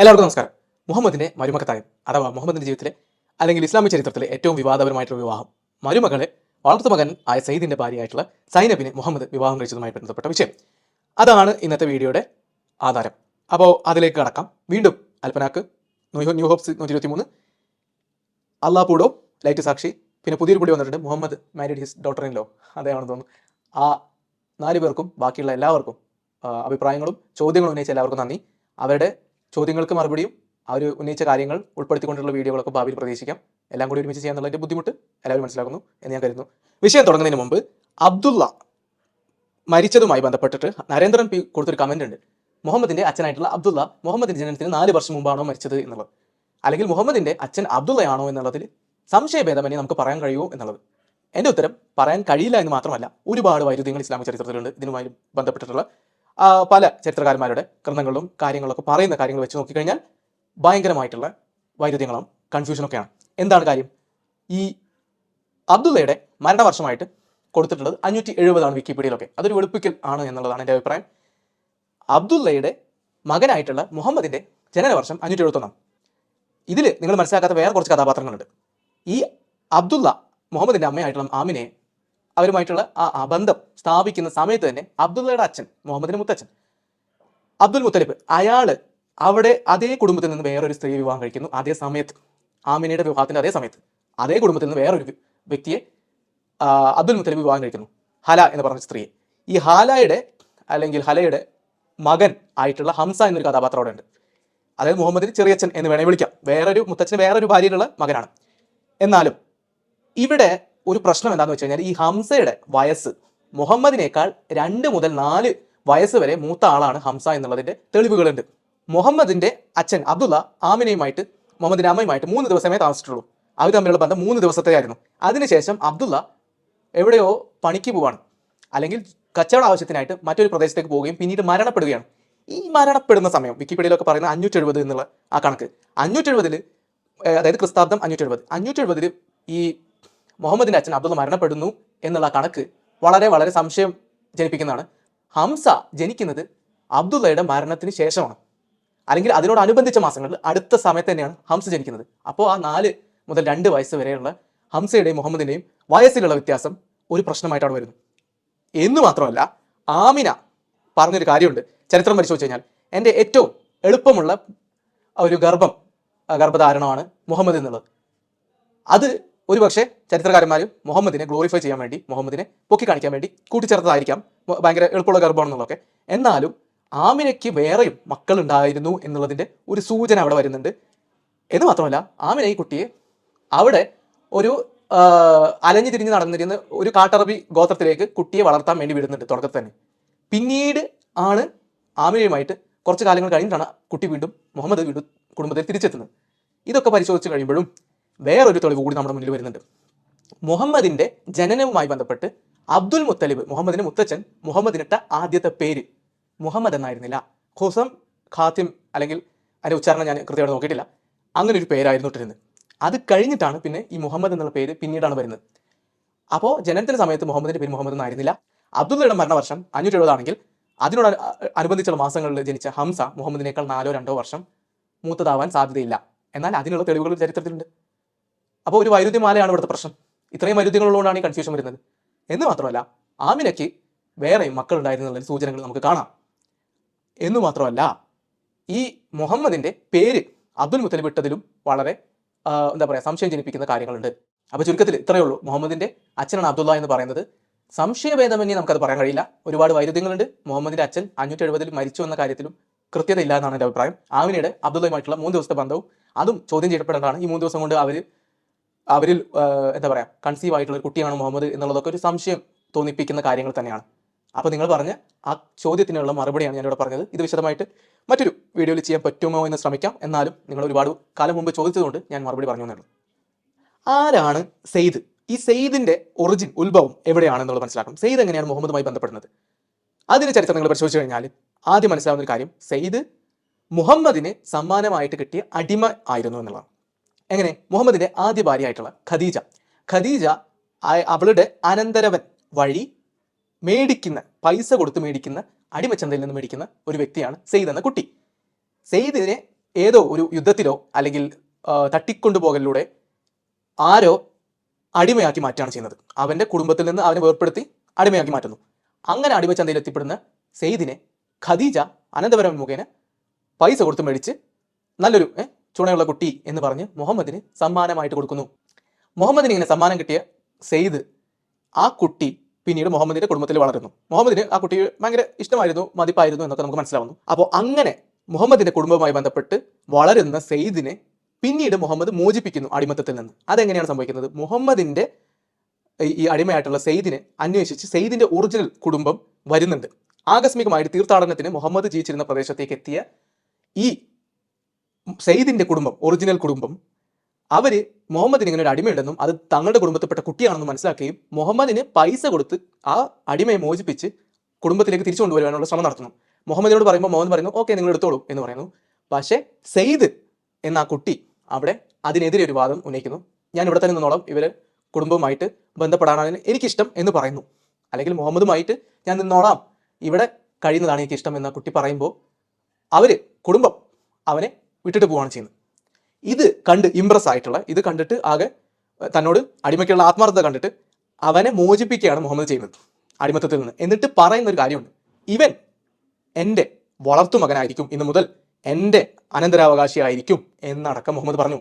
എല്ലാവർക്കും നമസ്കാരം. മുഹമ്മദിന്റെ മരുമക്കത്തായം അഥവാ മുഹമ്മദിന്റെ ജീവിതത്തിലെ അല്ലെങ്കിൽ ഇസ്ലാമിക ചരിത്രത്തിലെ ഏറ്റവും വിവാദപരമായിട്ടുള്ള വിവാഹം. മരുമകളെ വളർത്തു മകൻ ആയ സയ്യിദിന്റെ ഭാര്യയായിട്ടുള്ള സൈനബിനെ മുഹമ്മദ് വിവാഹം കഴിച്ചതുമായി ബന്ധപ്പെട്ട വിഷയം. അതാണ് ഇന്നത്തെ വീഡിയോയുടെ ആധാരം. അപ്പോൾ അതിലേക്ക് കടക്കാം. വീണ്ടും അൽപ്പനാക്ക് ന്യൂ ഹോപ്സ് നൂറ്റി ഇരുപത്തി മൂന്ന് അള്ളാ പൂടോ ലൈറ്റ് സാക്ഷി. പിന്നെ പുതിയൊരു കൂടി വന്നിട്ടുണ്ട് Muhammad married his daughter in law അദ്ദേഹമാണെന്ന് തോന്നുന്നു. ആ നാല് പേർക്കും ബാക്കിയുള്ള എല്ലാവർക്കും അഭിപ്രായങ്ങളും ചോദ്യങ്ങളും ഉന്നയിച്ച എല്ലാവർക്കും നന്ദി. അവരുടെ ചോദ്യങ്ങൾക്ക് മറുപടിയും അവർ ഉന്നയിച്ച കാര്യങ്ങൾ ഉൾപ്പെടുത്തിക്കൊണ്ടുള്ള വീഡിയോകളൊക്കെ ഭാവിയിൽ പ്രതീക്ഷിക്കാം. എല്ലാം കൂടി ഒരുമിച്ച് ചെയ്യാന്നുള്ളതിന്റെ ബുദ്ധിമുട്ട് എല്ലാവരും മനസ്സിലാക്കുന്നു എന്ന് ഞാൻ കരുതുന്നു. വിഷയം തുടങ്ങുന്നതിന് മുമ്പ് അബ്ദുള്ള മരിച്ചതുമായി ബന്ധപ്പെട്ടിട്ട് നരേന്ദ്രൻ പി കൊടുത്തൊരു കമന്റ് ഉണ്ട്. മുഹമ്മദിന്റെ അച്ഛനായിട്ടുള്ള അബ്ദുള്ള മുഹമ്മദിന്റെ ജനനത്തിന് നാല് വർഷം മുമ്പാണോ മരിച്ചത് എന്നുള്ളത്. അല്ലെങ്കിൽ മുഹമ്മദിന്റെ അച്ഛൻ അബ്ദുള്ളയാണോ എന്നുള്ളതിൽ സംശയഭേദമന്യേ നമുക്ക് പറയാൻ കഴിയുമോ എന്നുള്ളത്. എന്റെ ഉത്തരം പറയാൻ കഴിയില്ല എന്ന് മാത്രമല്ല ഒരുപാട് വൈരുദ്ധ്യങ്ങൾ ഇസ്ലാമിക ചരിത്രത്തിലുണ്ട്. ഇതിനുമായി ബന്ധപ്പെട്ടിട്ടുള്ള പല ചരിത്രകാരന്മാരുടെ ഗ്രന്ഥങ്ങളിലും കാര്യങ്ങളൊക്കെ പറയുന്ന കാര്യങ്ങൾ വെച്ച് നോക്കിക്കഴിഞ്ഞാൽ ഭയങ്കരമായിട്ടുള്ള വൈരുദ്ധ്യങ്ങളും കൺഫ്യൂഷനൊക്കെയാണ് എന്താണ് കാര്യം? ഈ അബ്ദുള്ളയുടെ മരണവർഷമായിട്ട് കൊടുത്തിട്ടുള്ളത് അഞ്ഞൂറ്റി എഴുപതാണ് വിക്കിപീഡിയയിലൊക്കെ. അതൊരു വെളുപ്പിക്കൽ ആണ് എന്നുള്ളതാണ് എന്റെ അഭിപ്രായം. അബ്ദുള്ളയുടെ മകനായിട്ടുള്ള മുഹമ്മദിന്റെ ജനനവർഷം അഞ്ഞൂറ്റി എഴുപത്തൊന്നാണ് ഇതിൽ നിങ്ങൾ മനസ്സിലാക്കാത്ത വേറെ കുറച്ച് കഥാപാത്രങ്ങളുണ്ട്. ഈ അബ്ദുള്ള മുഹമ്മദിന്റെ അമ്മയായിട്ടുള്ള ആമിനെ അവരുമായിട്ടുള്ള ആ ബന്ധം സ്ഥാപിക്കുന്ന സമയത്ത് തന്നെ അബ്ദുള്ളയുടെ അച്ഛൻ മുഹമ്മദിന്റെ മുത്തച്ഛൻ അബ്ദുൽ മുത്തലിബ് അയാൾ അവിടെ അതേ കുടുംബത്തിൽ നിന്ന് വേറൊരു സ്ത്രീ വിവാഹം കഴിക്കുന്നു അതേ സമയത്ത്. ആമിനയുടെ വിവാഹത്തിന്റെ അതേ സമയത്ത്. അതേ കുടുംബത്തിൽ നിന്ന് വേറൊരു വ്യക്തിയെ അബ്ദുൽ മുത്തലിബ് വിവാഹം കഴിക്കുന്നു. ഹല എന്ന് പറഞ്ഞ സ്ത്രീയെ. ഈ ഹാലയുടെ അല്ലെങ്കിൽ ഹലയുടെ മകൻ ആയിട്ടുള്ള ഹംസ എന്നൊരു കഥാപാത്രം അവിടെ ഉണ്ട്. അതായത് മുഹമ്മദിന് ചെറിയച്ഛൻ എന്ന് വേണേൽ വിളിക്കാം. വേറൊരു മുത്തച്ഛന് വേറൊരു ഭാര്യയിലുള്ള മകനാണ്. എന്നാലും ഇവിടെ ഒരു പ്രശ്നം എന്താണെന്ന് വെച്ച് കഴിഞ്ഞാൽ ഈ ഹംസയുടെ വയസ്സ് മുഹമ്മദിനേക്കാൾ രണ്ട് മുതൽ നാല് വയസ്സ് വരെ മൂത്ത ആളാണ് ഹംസ എന്നുള്ളതിന്റെ തെളിവുകളുണ്ട്. മുഹമ്മദിന്റെ അച്ഛൻ അബ്ദുള്ള ആമിനയുമായിട്ട് മുഹമ്മദിന്റെ അമ്മയുമായിട്ട് മൂന്ന് ദിവസമേ താമസിച്ചിട്ടുള്ളൂ. അവർ തമ്മിലുള്ള ബന്ധം മൂന്ന് ദിവസത്തെയായിരുന്നു അതിനുശേഷം അബ്ദുള്ള എവിടെയോ പണിക്ക് പോവാണ്. അല്ലെങ്കിൽ കച്ചവട ആവശ്യത്തിനായിട്ട് മറ്റൊരു പ്രദേശത്തേക്ക് പോവുകയും പിന്നീട് മരണപ്പെടുകയാണ്. ഈ മരണപ്പെടുന്ന സമയം വിക്കിപീഡിയയിലൊക്കെ പറയുന്ന അഞ്ഞൂറ്റി എഴുപത് എന്നുള്ള ആ കണക്ക്. അഞ്ഞൂറ്റി എഴുപതിൽ അതായത് ക്രിസ്താബ്ദം അഞ്ഞൂറ്റി എഴുപത് അഞ്ഞൂറ്റി എഴുപതിൽ ഈ മുഹമ്മദിന്റെ അച്ഛൻ അബ്ദുള്ള മരണപ്പെടുന്നു എന്നുള്ള കണക്ക് വളരെ വളരെ സംശയം ജനിപ്പിക്കുന്നതാണ്. ഹംസ ജനിക്കുന്നത് അബ്ദുള്ളയുടെ മരണത്തിന് ശേഷമാണ്. അല്ലെങ്കിൽ അതിനോടനുബന്ധിച്ച മാസങ്ങളിൽ അടുത്ത സമയത്ത് തന്നെയാണ് ഹംസ ജനിക്കുന്നത്. അപ്പോൾ ആ നാല് മുതൽ രണ്ട് വയസ്സ് വരെയുള്ള ഹംസയുടെയും മുഹമ്മദിന്റെയും വയസ്സിലുള്ള വ്യത്യാസം ഒരു പ്രശ്നമായിട്ടാണ് വരുന്നത് എന്ന് മാത്രമല്ല ആമിന പറഞ്ഞൊരു കാര്യമുണ്ട്. ചരിത്രം പരിശോധിച്ച് കഴിഞ്ഞാൽ എന്റെ ഏറ്റവും എളുപ്പമുള്ള ഒരു ഗർഭം ഗർഭധാരണമാണ് മുഹമ്മദ് എന്നുള്ളത്. അത് ഒരുപക്ഷെ ചരിത്രകാരന്മാരും മുഹമ്മദിനെ ഗ്ലോറിഫൈ ചെയ്യാൻ വേണ്ടി മുഹമ്മദിനെ പൊക്കി കാണിക്കാൻ വേണ്ടി കൂട്ടിച്ചേർത്തതായിരിക്കാം. ഭയങ്കര എളുപ്പമുള്ള ഗർഭമാണെന്നുള്ളതൊക്കെ. എന്നാലും ആമിനയ്ക്ക് വേറെയും മക്കൾ ഉണ്ടായിരുന്നു എന്നുള്ളതിന്റെ ഒരു സൂചന അവിടെ വരുന്നുണ്ട്. എന്ന് മാത്രമല്ല ആമിന ഈ കുട്ടിയെ അവിടെ ഒരു അലഞ്ഞു തിരിഞ്ഞ് നടന്നിരുന്ന ഒരു കാട്ടറബി ഗോത്രത്തിലേക്ക് കുട്ടിയെ വളർത്താൻ വേണ്ടി വിടുന്നുണ്ട് തുടക്കത്തിൽ തന്നെ. പിന്നീട് ആണ് ആമിനയുമായിട്ട് കുറച്ച് കാലങ്ങൾ കഴിഞ്ഞിട്ടാണ് കുട്ടി വീണ്ടും മുഹമ്മദ് വീണ്ടും കുടുംബത്തിൽ തിരിച്ചെത്തുന്നത്. ഇതൊക്കെ പരിശോധിച്ച് കഴിയുമ്പോഴും വേറൊരു തെളിവ് കൂടി നമ്മുടെ മുന്നിൽ വരുന്നുണ്ട്. മുഹമ്മദിന്റെ ജനനവുമായി ബന്ധപ്പെട്ട് അബ്ദുൽ മുത്തലിബ് മുഹമ്മദിന്റെ മുത്തച്ഛൻ മുഹമ്മദിനിട്ട ആദ്യത്തെ പേര് മുഹമ്മദ് എന്നായിരുന്നില്ല. ഖുസം ഖാത്തിം അല്ലെങ്കിൽ അതിന്റെ ഉച്ചാരണം ഞാൻ കൃത്യമായിട്ട് നോക്കിയിട്ടില്ല. അങ്ങനെ ഒരു പേരായിരുന്നു ഇട്ടിരുന്നത്. അത് കഴിഞ്ഞിട്ടാണ് പിന്നെ ഈ മുഹമ്മദ് എന്നുള്ള പേര് പിന്നീടാണ് വരുന്നത്. അപ്പോൾ ജനനത്തിന്റെ സമയത്ത് മുഹമ്മദിന്റെ പേര് മുഹമ്മദ് എന്നായിരുന്നില്ല അബ്ദുള്ളയുടെ മരണവർഷം അഞ്ഞൂറ്റി എഴുപതാണെങ്കിൽ അതിനോട് അനുബന്ധിച്ചുള്ള മാസങ്ങളിൽ ജനിച്ച ഹംസ മുഹമ്മദിനേക്കാൾ നാലോ രണ്ടോ വർഷം മൂത്തതാവാൻ സാധ്യതയില്ല. എന്നാൽ അതിനുള്ള തെളിവുകൾ ചരിത്രത്തിലുണ്ട്. അപ്പോൾ ഒരു വൈരുദ്ധ്യമാലയാണ് ഇവിടുത്തെ പ്രശ്നം. ഇത്രയും വൈരുദ്ധ്യങ്ങളുള്ളതുകൊണ്ടാണ് ഈ കൺഫ്യൂഷൻ വരുന്നത്. എന്ന് മാത്രമല്ല ആമിനയ്ക്ക് വേറെയും മക്കളുണ്ടായിരുന്നുള്ള സൂചനകൾ നമുക്ക് കാണാം. എന്ന് മാത്രമല്ല ഈ മുഹമ്മദിന്റെ പേര് അബ്ദുൽ മുത്തലിബ് ഇട്ടതിലും വളരെ എന്താ പറയുക സംശയം ജനിപ്പിക്കുന്ന കാര്യങ്ങളുണ്ട്. അപ്പോൾ ചുരുക്കത്തിൽ ഇത്രയേ ഉള്ളൂ. മുഹമ്മദിന്റെ അച്ഛനാണ് അബ്ദുള്ള എന്ന് പറയുന്നത്. സംശയഭേദമന്യേ നമുക്കത് പറയാൻ കഴിയില്ല. ഒരുപാട് വൈരുദ്ധ്യങ്ങളുണ്ട്. മുഹമ്മദിന്റെ അച്ഛൻ അഞ്ഞൂറ്റി എഴുപതിൽ മരിച്ചു എന്ന കാര്യത്തിലും കൃത്യത ഇല്ല എന്നാണ് എന്റെ അഭിപ്രായം. ആമിനയുടെ അബ്ദുള്ളയുമായിട്ടുള്ള മൂന്ന് ദിവസത്തെ ബന്ധവും അതും ചോദ്യം ചെയ്യപ്പെടേണ്ടതാണ്. ഈ മൂന്ന് ദിവസം കൊണ്ട് അവർ അവരിൽ എന്താ പറയുക കൺസീവ് ആയിട്ടുള്ള ഒരു കുട്ടിയാണ് മുഹമ്മദ് എന്നുള്ളതൊക്കെ ഒരു സംശയം തോന്നിപ്പിക്കുന്ന കാര്യങ്ങൾ തന്നെയാണ്. അപ്പോൾ നിങ്ങൾ പറഞ്ഞ ആ ചോദ്യത്തിനുള്ള മറുപടിയാണ് ഞാനിവിടെ പറഞ്ഞത്. ഇത് വിശദമായിട്ട് മറ്റൊരു വീഡിയോയിൽ ചെയ്യാൻ പറ്റുമോ എന്ന് ശ്രമിക്കാം. എന്നാലും നിങ്ങൾ ഒരുപാട് കാലം മുമ്പ് ചോദിച്ചതുകൊണ്ട് ഞാൻ മറുപടി പറഞ്ഞു എന്നുള്ളൂ ആരാണ് സെയ്ദ്? ഈ സെയ്ദിന്റെ ഒറിജിൻ ഉത്ഭവം എവിടെയാണെന്നുള്ളത് മനസ്സിലാക്കണം. സെയ്ദ് എങ്ങനെയാണ് മുഹമ്മദുമായി ബന്ധപ്പെടുന്നത്? അതിന്റെ ചരിത്രം നിങ്ങൾ പരിശോധിച്ചു കഴിഞ്ഞാൽ ആദ്യം മനസ്സിലാവുന്ന ഒരു കാര്യം സെയ്ദ് മുഹമ്മദിന് സമ്മാനമായിട്ട് കിട്ടിയ അടിമ ആയിരുന്നു എന്നുള്ളതാണ്. എങ്ങനെ? മുഹമ്മദിന്റെ ആദ്യ ഭാര്യയായിട്ടുള്ള ഖദീജ. ഖദീജ അവളുടെ അനന്തരവൻ വഴി മേടിക്കുന്ന പൈസ കൊടുത്ത് മേടിക്കുന്ന അടിമച്ചന്തയിൽ നിന്ന് മേടിക്കുന്ന ഒരു വ്യക്തിയാണ് സെയ്ദ് എന്ന കുട്ടി. സെയ്ദിനെ ഏതോ ഒരു യുദ്ധത്തിലോ അല്ലെങ്കിൽ തട്ടിക്കൊണ്ടുപോകലിലൂടെ ആരോ അടിമയാക്കി മാറ്റുകയാണ് ചെയ്യുന്നത്. അവന്റെ കുടുംബത്തിൽ നിന്ന് അവനെ വേർപ്പെടുത്തി അടിമയാക്കി മാറ്റുന്നു. അങ്ങനെ അടിമച്ചന്തയിൽ എത്തിപ്പെടുന്ന സെയ്ദിനെ ഖദീജ അനന്തപുരം മുഖേന പൈസ കൊടുത്ത് മേടിച്ച് നല്ലൊരു ചുണയുള്ള കുട്ടി എന്ന് പറഞ്ഞ് മുഹമ്മദിന് സമ്മാനമായിട്ട് കൊടുക്കുന്നു. മുഹമ്മദിന് ഇങ്ങനെ സമ്മാനം കിട്ടിയ സെയ്ദ് ആ കുട്ടി പിന്നീട് മുഹമ്മദിന്റെ കുടുംബത്തിൽ വളരുന്നു മുഹമ്മദിന് ആ കുട്ടി ഭയങ്കര ഇഷ്ടമായിരുന്നു മതിപ്പായിരുന്നു എന്നൊക്കെ നമുക്ക് മനസ്സിലാവുന്നു. അപ്പോൾ അങ്ങനെ മുഹമ്മദിന്റെ കുടുംബവുമായി ബന്ധപ്പെട്ട് വളരുന്ന സെയ്ദിനെ പിന്നീട് മുഹമ്മദ് മോചിപ്പിക്കുന്നു അടിമത്തത്തിൽ നിന്ന്. അതെങ്ങനെയാണ് സംഭവിക്കുന്നത്? മുഹമ്മദിന്റെ ഈ- അടിമയായിട്ടുള്ള സെയ്ദിനെ അന്വേഷിച്ച് സെയ്ദിന്റെ ഒറിജിനൽ കുടുംബം വരുന്നുണ്ട്. ആകസ്മികമായിട്ട് തീർത്ഥാടനത്തിന് മുഹമ്മദ് ജീവിച്ചിരുന്ന പ്രദേശത്തേക്ക് എത്തിയ ഈ സെയ്ദിന്റെ കുടുംബം ഒറിജിനൽ കുടുംബം അവർ മുഹമ്മദിന് ഇങ്ങനെ ഒരു അടിമയുണ്ടെന്നും അത് തങ്ങളുടെ കുടുംബത്തിൽപ്പെട്ട കുട്ടിയാണെന്നും മനസ്സിലാക്കുകയും മുഹമ്മദിന് പൈസ കൊടുത്ത് ആ അടിമയെ മോചിപ്പിച്ച് കുടുംബത്തിലേക്ക് തിരിച്ചു കൊണ്ടുവരാനുള്ള ശ്രമം നടത്തുന്നു. മുഹമ്മദിനോട് പറയുമ്പോൾ മോഹൻ പറയുന്നു ഓക്കെ നിങ്ങൾ എടുത്തോളൂ എന്ന് പറയുന്നു. പക്ഷേ സെയ്ദ് എന്ന ആ കുട്ടി അവിടെ അതിനെതിരെ ഒരു വാദം ഉന്നയിക്കുന്നു. ഞാൻ ഇവിടെ തന്നെ നിന്നോളാം ഇവർ കുടുംബവുമായിട്ട് ബന്ധപ്പെടാനാണ് എനിക്കിഷ്ടം എന്ന് പറയുന്നു. അല്ലെങ്കിൽ മുഹമ്മദുമായിട്ട് ഞാൻ നിന്നോളാം ഇവിടെ കഴിയുന്നതാണ് എനിക്കിഷ്ടം എന്ന കുട്ടി പറയുമ്പോൾ അവർ കുടുംബം അവനെ വിട്ടിട്ട് പോവുകയാണ് ചെയ്യുന്നത്. ഇത് കണ്ട് ഇംപ്രസ് ആയിട്ടുള്ള ഇത് കണ്ടിട്ട് ആകെ തന്നോട് അടിമയ്ക്കുള്ള ആത്മാർത്ഥത കണ്ടിട്ട് അവനെ മോചിപ്പിക്കുകയാണ് മുഹമ്മദ് ചെയ്യുന്നത് അടിമത്തത്തിൽ നിന്ന്. എന്നിട്ട് പറയുന്ന ഒരു കാര്യമുണ്ട്. ഇവൻ എന്റെ വളർത്തു മകനായിരിക്കും ഇന്ന് മുതൽ എന്റെ അനന്തരാവകാശിയായിരിക്കും എന്നടക്കം മുഹമ്മദ് പറഞ്ഞു.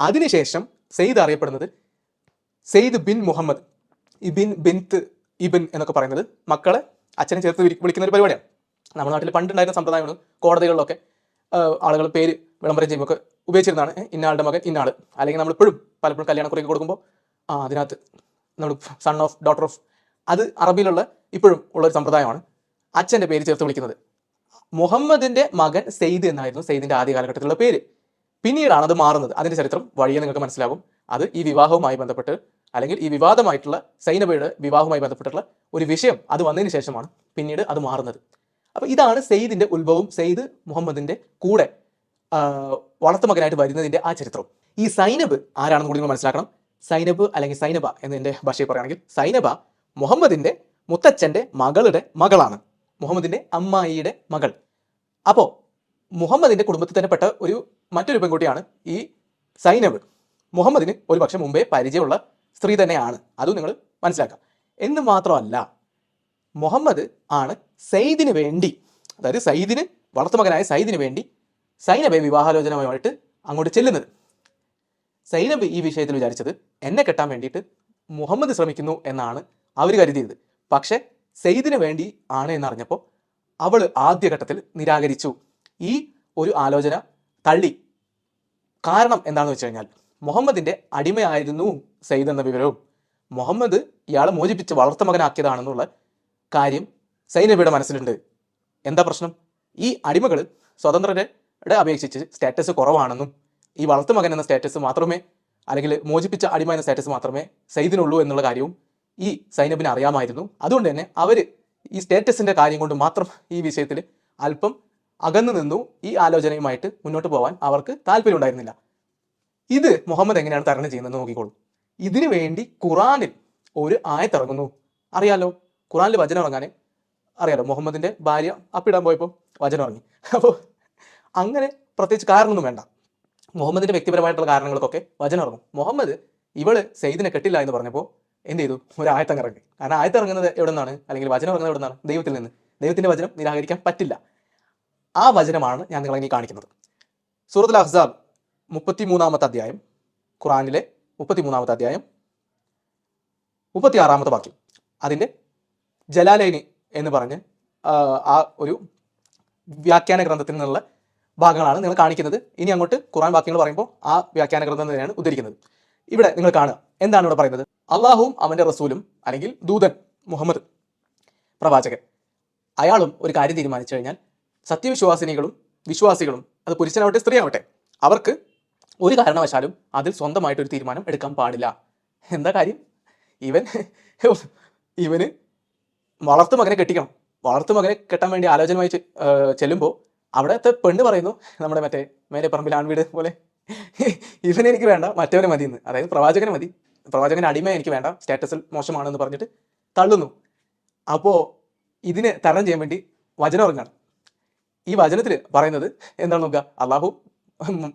അതിനുശേഷം സെയ്ദ് അറിയപ്പെടുന്നത് Zaid bin Muhammad ibn bint ibn എന്നൊക്കെ പറയുന്നത് മക്കളെ അച്ഛനെ ചേർത്ത് വിളിക്കുന്ന ഒരു പരിപാടിയാണ്. നമ്മുടെ നാട്ടിൽ പണ്ടുണ്ടായിരുന്ന സമ്പ്രദായമാണ് കോടതികളിലൊക്കെ ആളുകൾ പേര് വിളംബരം ചെയ്യുമ്പോൾ ഉപയോഗിച്ചിരുന്നതാണ്. ഇന്നാളുടെ മകൻ ഇന്നാൾ അല്ലെങ്കിൽ നമ്മൾ ഇപ്പോഴും പലപ്പോഴും കല്യാണക്കുറിക്ക് കൊടുക്കുമ്പോൾ ആ അതിനകത്ത് നമ്മൾ സൺ ഓഫ് ഡോട്ടർ ഓഫ് അത് അറബിയിലുള്ള ഇപ്പോഴും ഉള്ളൊരു സമ്പ്രദായമാണ്. അച്ഛന്റെ പേര് ചേർത്ത് വിളിക്കുന്നത്. മുഹമ്മദിന്റെ മകൻ സെയ്ദ് എന്നായിരുന്നു സെയ്ദിന്റെ ആദ്യ കാലഘട്ടത്തിലുള്ള പേര്. പിന്നീടാണ് അത് മാറുന്നത്. അതിന്റെ ചരിത്രം വഴിയെ നിങ്ങൾക്ക് മനസ്സിലാകും അത് ഈ വിവാഹവുമായി ബന്ധപ്പെട്ട് അല്ലെങ്കിൽ ഈ വിവാദമായിട്ടുള്ള സൈനബയുടെ വിവാഹവുമായി ബന്ധപ്പെട്ടിട്ടുള്ള ഒരു വിഷയം അത് വന്നതിന് ശേഷമാണ് പിന്നീട് അത് മാറുന്നത്. അപ്പോൾ ഇതാണ് സെയ്ദിന്റെ ഉത്ഭവം. സെയ്ദ് മുഹമ്മദിന്റെ കൂടെ വളർത്തുമകനായിട്ട് വരുന്നതിന്റെ ആ ചരിത്രം. ഈ സൈനബ് ആരാണെന്ന് കൂടി നിങ്ങൾ മനസ്സിലാക്കണം. സൈനബ് അല്ലെങ്കിൽ സൈനബ എന്ന് എന്റെ ഭാഷയിൽ പറയുകയാണെങ്കിൽ സൈനബ മുഹമ്മദിന്റെ മുത്തച്ഛന്റെ മകളുടെ മകളാണ്. മുഹമ്മദിന്റെ അമ്മായിയുടെ മകൾ. അപ്പോൾ മുഹമ്മദിന്റെ കുടുംബത്തിൽ തന്നെ പെട്ട ഒരു മറ്റൊരു പെൺകുട്ടിയാണ് ഈ സൈനബ്. മുഹമ്മദിന് ഒരു പക്ഷെ മുമ്പേ പരിചയമുള്ള സ്ത്രീ തന്നെയാണ്. അതും നിങ്ങൾ മനസ്സിലാക്കാം. എന്ന് മാത്രമല്ല മുഹമ്മദ് ആണ് സയ്യിദിന് വേണ്ടി അതായത് സയ്യിദിന് വളർത്തുമകനായ സയ്യിദിന് വേണ്ടി സൈനബെ വിവാഹാലോചനയുമായിട്ട് അങ്ങോട്ട് ചെല്ലുന്നത്. സൈനബ് ഈ വിഷയത്തിൽ വിചാരിച്ചത് എന്നെ കെട്ടാൻ വേണ്ടിയിട്ട് മുഹമ്മദ് ശ്രമിക്കുന്നു എന്നാണ് അവർ കരുതിയത്. പക്ഷെ സെയ്ദിന് വേണ്ടി ആണ് എന്നറിഞ്ഞപ്പോൾ അവൾ ആദ്യഘട്ടത്തിൽ നിരാകരിച്ചു. ഈ ഒരു ആലോചന തള്ളി. കാരണം എന്താണെന്ന് വെച്ച് കഴിഞ്ഞാൽ മുഹമ്മദിന്റെ അടിമയായിരുന്നു സെയ്ദ് എന്ന വിവരവും. മുഹമ്മദ് ഇയാളെ മോചിപ്പിച്ച് വളർത്തുമകനാക്കിയതാണെന്നുള്ള കാര്യം സൈനബിയുടെ മനസ്സിലുണ്ട്. എന്താ പ്രശ്നം? ഈ അടിമകൾ സ്വതന്ത്രരുടെ അപേക്ഷിച്ച് സ്റ്റാറ്റസ് കുറവാണെന്നും ഈ വളർത്തുമകൻ എന്ന സ്റ്റാറ്റസ് മാത്രമേ അല്ലെങ്കിൽ മോചിപ്പിച്ച അടിമ എന്ന സ്റ്റാറ്റസ് മാത്രമേ സൈദിനുള്ളൂ എന്നുള്ള കാര്യവും ഈ സൈനബിന് അറിയാമായിരുന്നു. അതുകൊണ്ട് തന്നെ അവർ ഈ സ്റ്റാറ്റസിന്റെ കാര്യം കൊണ്ട് മാത്രം ഈ വിഷയത്തിൽ അല്പം അകന്നു നിന്നു. ഈ ആലോചനയുമായിട്ട് മുന്നോട്ട് പോകാൻ അവർക്ക് താല്പര്യം ഉണ്ടായിരുന്നില്ല ഇത് മുഹമ്മദ് എങ്ങനെയാണ് തരണം ചെയ്യുന്നത് നോക്കിക്കോളൂ. ഇതിനു വേണ്ടി ഖുറാനിൽ ഒരു ആയത്തിറങ്ങുന്നു. അറിയാലോ ഖുറാനിൽ വചനം ഇറങ്ങാൻ അറിയാലോ മുഹമ്മദിന്റെ ഭാര്യ അപ്പിടാൻ പോയപ്പോൾ വചനം ഇറങ്ങി. അപ്പോൾ അങ്ങനെ പ്രത്യേകിച്ച് കാരണമൊന്നും വേണ്ട. മുഹമ്മദിന്റെ വ്യക്തിപരമായിട്ടുള്ള കാരണങ്ങൾക്കൊക്കെ വചനം ഇറങ്ങും. മുഹമ്മദ് ഇവൾ സെയ്ദിനെ കെട്ടില്ല എന്ന് പറഞ്ഞപ്പോൾ എന്ത് ചെയ്തു? ഒരു ആയത്തം ഇറങ്ങി. കാരണം ആയത്തിറങ്ങുന്നത് എവിടെ നിന്നാണ് അല്ലെങ്കിൽ വചനം ഇറങ്ങുന്നത് എവിടെ നിന്നാണ് ദൈവത്തിൽ നിന്ന്. ദൈവത്തിന്റെ വചനം നിരാകരിക്കാൻ പറ്റില്ല. ആ വചനമാണ് ഞാൻ നിങ്ങളെ കാണിക്കുന്നത്. സൂറത്തുൽ അഹ്സാബ് മുപ്പത്തി മൂന്നാമത്തെ അധ്യായം ഖുറാനിലെ മുപ്പത്തി മൂന്നാമത്തെ അധ്യായം മുപ്പത്തി ആറാമത്തെ വാക്യം. അതിന്റെ ജലാലൈനി എന്ന് പറഞ്ഞ് ആ ഒരു വ്യാഖ്യാന ഗ്രന്ഥത്തിൽ നിന്നുള്ള ഭാഗങ്ങളാണ് നിങ്ങൾ കാണിക്കുന്നത്. ഇനി അങ്ങോട്ട് ഖുറാൻ വാക്യങ്ങൾ പറയുമ്പോൾ ആ വ്യാഖ്യാന ഗ്രന്ഥം തന്നെയാണ് ഉദ്ധരിക്കുന്നത്. ഇവിടെ നിങ്ങൾ കാണുക. എന്താണ് ഇവിടെ പറയുന്നത്? അള്ളാഹുവും അവന്റെ റസൂലും അല്ലെങ്കിൽ ദൂതൻ മുഹമ്മദ് പ്രവാചകൻ. അയാളും ഒരു കാര്യം തീരുമാനിച്ചു കഴിഞ്ഞാൽ സത്യവിശ്വാസിനികളും വിശ്വാസികളും അത് പുരുഷനാവട്ടെ സ്ത്രീയാവട്ടെ അവർക്ക് ഒരു കാരണവശാലും അതിൽ സ്വന്തമായിട്ട് ഒരു തീരുമാനം എടുക്കാൻ പാടില്ല. എന്താ കാര്യം? ഇവൻ ഇവന് വളർത്തു മകനെ കെട്ടിക്കണം. വളർത്തു മകനെ കെട്ടാൻ വേണ്ടി ആലോചനമായി ചെല്ലുമ്പോൾ അവിടുത്തെ പെണ്ണ് പറയുന്നു നമ്മുടെ മറ്റേ മേലെ പറമ്പിൽ ആൺവീട് പോലെ ഇവനെ എനിക്ക് വേണ്ട മറ്റവനെ മതി എന്ന്. അതായത് പ്രവാചകനെ മതി. പ്രവാചകന് അടിമ എനിക്ക് വേണ്ട സ്റ്റാറ്റസിൽ മോശമാണെന്ന് പറഞ്ഞിട്ട് തള്ളുന്നു. അപ്പോൾ ഇതിനെ തരണം ചെയ്യാൻ വേണ്ടി വചനം ഇറങ്ങാണ്. ഈ വചനത്തിൽ പറയുന്നത് എന്താണ് നോക്കുക? അള്ളാഹു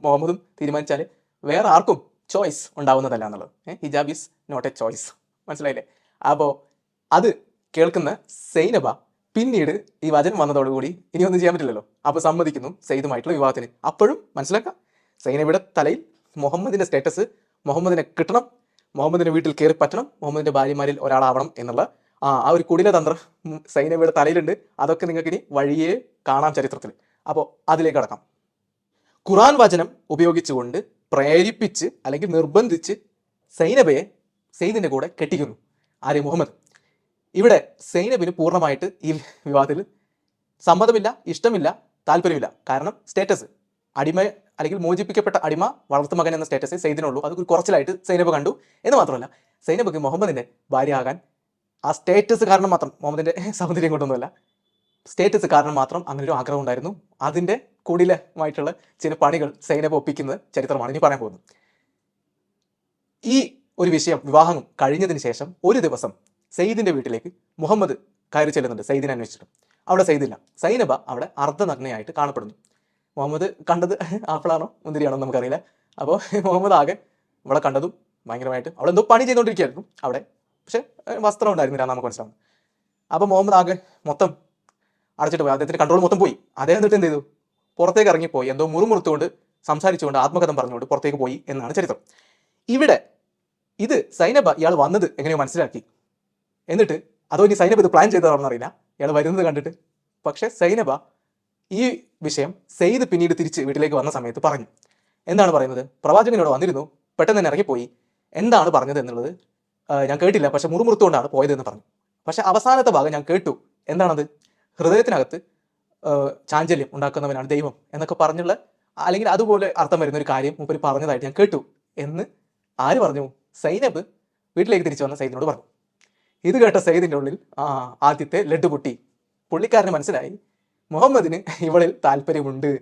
മുഹമ്മദും തീരുമാനിച്ചാൽ വേറെ ആർക്കും ചോയ്സ് ഉണ്ടാവുന്നതല്ല എന്നുള്ളത്. Hijab is not a choice മനസ്സിലായില്ലേ? അപ്പോൾ അത് കേൾക്കുന്ന സൈനബ പിന്നീട് ഈ വചനം വന്നതോടുകൂടി ഇനി ഒന്നും ചെയ്യാൻ പറ്റില്ലല്ലോ. അപ്പോൾ സമ്മതിക്കുന്നു സെയ്ദുമായിട്ടുള്ള വിവാഹത്തിന്. അപ്പോഴും മനസ്സിലാക്കാം. സൈനയുടെ തലയിൽ മുഹമ്മദിന്റെ സ്റ്റേറ്റസ് മുഹമ്മദിനെ കിട്ടണം മുഹമ്മദിന്റെ വീട്ടിൽ കയറി പറ്റണം മുഹമ്മദിന്റെ ഭാര്യമാരിൽ ഒരാളാവണം എന്നുള്ള ആ ആ ഒരു കുടില തന്ത്രം സൈനയുടെ തലയിലുണ്ട്. അതൊക്കെ നിങ്ങൾക്ക് ഇനി വഴിയേ കാണാം ചരിത്രത്തിൽ. അപ്പോൾ അതിലേക്ക് കടക്കാം. ഖുറാൻ വചനം ഉപയോഗിച്ചുകൊണ്ട് പ്രേരിപ്പിച്ച് അല്ലെങ്കിൽ നിർബന്ധിച്ച് സൈനബയെ സെയ്ദിന്റെ കൂടെ കെട്ടിക്കുന്നു. ആര്യ മുഹമ്മദ്. ഇവിടെ സൈനബിന് പൂർണമായിട്ട് ഈ വിവാദത്തിൽ സമ്മതമില്ല ഇഷ്ടമില്ല താല്പര്യമില്ല. കാരണം സ്റ്റേറ്റസ് അടിമ അല്ലെങ്കിൽ മോചിപ്പിക്കപ്പെട്ട അടിമ വളർത്തു മകൻ എന്ന സ്റ്റേറ്റസ് സെയ്ദിനുള്ളൂ അത് കുറച്ചിലായിട്ട് സൈനബ് കണ്ടു. എന്ന് മാത്രമല്ല സൈനബക്ക് ഭാര്യ ആകാൻ ആ സ്റ്റേറ്റസ് കാരണം മാത്രം മുഹമ്മദിന്റെ സൗന്ദര്യം കൊണ്ടൊന്നുമല്ല സ്റ്റേറ്റസ് കാരണം മാത്രം അങ്ങനെ ഒരു ആഗ്രഹം ഉണ്ടായിരുന്നു. അതിന്റെ കുടിലമായിട്ടുള്ള ചില പണികൾ സൈനബ് ഒപ്പിക്കുന്ന ചരിത്രമാണ് ഇനി പറയാൻ പോകുന്നത്. ഈ ഒരു വിഷയം വിവാഹം കഴിഞ്ഞതിന് ശേഷം ഒരു ദിവസം സയ്യിദിന്റെ വീട്ടിലേക്ക് മുഹമ്മദ് കയറി ചെല്ലുന്നുണ്ട് സയ്യിദിനെ അന്വേഷിച്ചിട്ട്. അവിടെ സയ്യിദില്ല. സൈനബ അവിടെ അർദ്ധനഗ്നയായിട്ട് കാണപ്പെടുന്നു. മുഹമ്മദ് കണ്ടത് ആപ്പിളാണോ മുന്തിരിയാണോ നമുക്കറിയില്ല. അപ്പോൾ മുഹമ്മദ് ആകെ ഇവിടെ കണ്ടതും ഭയങ്കരമായിട്ട് അവിടെ എന്തോ പണി ചെയ്തുകൊണ്ടിരിക്കുകയായിരുന്നു അവിടെ. പക്ഷേ വസ്ത്രം ഉണ്ടായിരുന്നില്ല നമുക്ക് മനസ്സിലാവും അപ്പോൾ മുഹമ്മദ് ആകെ മൊത്തം അടച്ചിട്ട് പോയി. അദ്ദേഹത്തിന്റെ കൺട്രോൾ മൊത്തം പോയി. അദ്ദേഹം എന്നിട്ട് എന്ത് ചെയ്തു? പുറത്തേക്ക് ഇറങ്ങിപ്പോയി. എന്തോ മുറുമുറുത്തുകൊണ്ട് സംസാരിച്ചുകൊണ്ട് ആത്മകഥം പറഞ്ഞുകൊണ്ട് പുറത്തേക്ക് പോയി എന്നാണ് ചരിത്രം. ഇവിടെ ഇത് സൈനബ ഇയാൾ വന്നത് എങ്ങനെയോ മനസ്സിലാക്കി. എന്നിട്ട് അതോ ഇനി സൈനബ് ഇത് പ്ലാൻ ചെയ്തതാണെന്ന് അറിയില്ല. ഇയാൾ വരുന്നത് കണ്ടിട്ട്. പക്ഷേ സൈനബ ഈ വിഷയം സെയ്ദ് പിന്നീട് തിരിച്ച് വീട്ടിലേക്ക് വന്ന സമയത്ത് പറഞ്ഞു. എന്താണ് പറയുന്നത്? പ്രവാചകനോട് വന്നിരുന്നു. പെട്ടെന്ന് തന്നെ ഇറങ്ങിപ്പോയി. എന്താണ് പറഞ്ഞത് എന്നുള്ളത് ഞാൻ കേട്ടില്ല. പക്ഷെ മുറുമുറുത്തുകൊണ്ടാണ് പോയതെന്ന് പറഞ്ഞു. പക്ഷെ അവസാനത്തെ ഭാഗം ഞാൻ കേട്ടു. എന്താണത്? ഹൃദയത്തിനകത്ത് ചാഞ്ചല്യം ഉണ്ടാക്കുന്നവനാണ് ദൈവം എന്നൊക്കെ പറഞ്ഞുള്ള അല്ലെങ്കിൽ അതുപോലെ അർത്ഥം വരുന്ന ഒരു കാര്യം മൂപ്പര് പറഞ്ഞതായിട്ട് ഞാൻ കേട്ടു എന്ന് ആര് പറഞ്ഞു? സൈനബ് വീട്ടിലേക്ക് തിരിച്ചു വന്ന സൈദിനോട് പറഞ്ഞു. ഇത് കേട്ട സൈദിന്റെ ഉള്ളിൽ ആ ആദ്യത്തെ ലഡ്ഡു പൊട്ടി പുള്ളിക്കാരന് മനസ്സിലായി മുഹമ്മദിന് ഇവളിൽ താല്പര്യമുണ്ട്.